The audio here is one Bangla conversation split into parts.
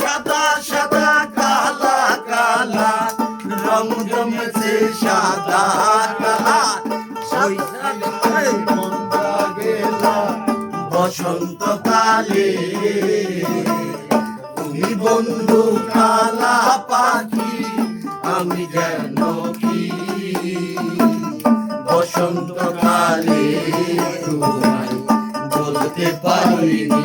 সাদা সাদা, কালা কালা, রং সাদা, কালা। বসন্ত কালে তুমি বন্ধু কালা পাখি, আমি যেন কি? বসন্ত কালে বলতে পারিনি।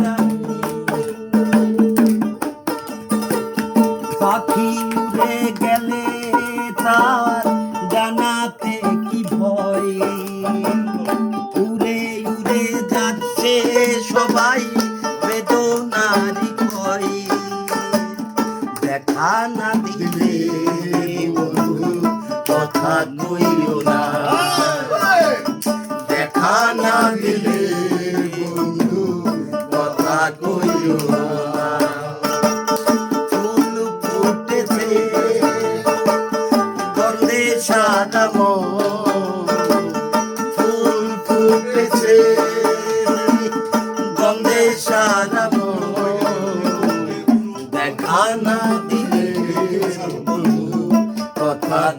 জানি। পাখি উড়ে গেলে তার সবাই বেদনারি কই দেখা না দিলে কথা কইও না। দেখা না দিলে কথা কইও না। দেখা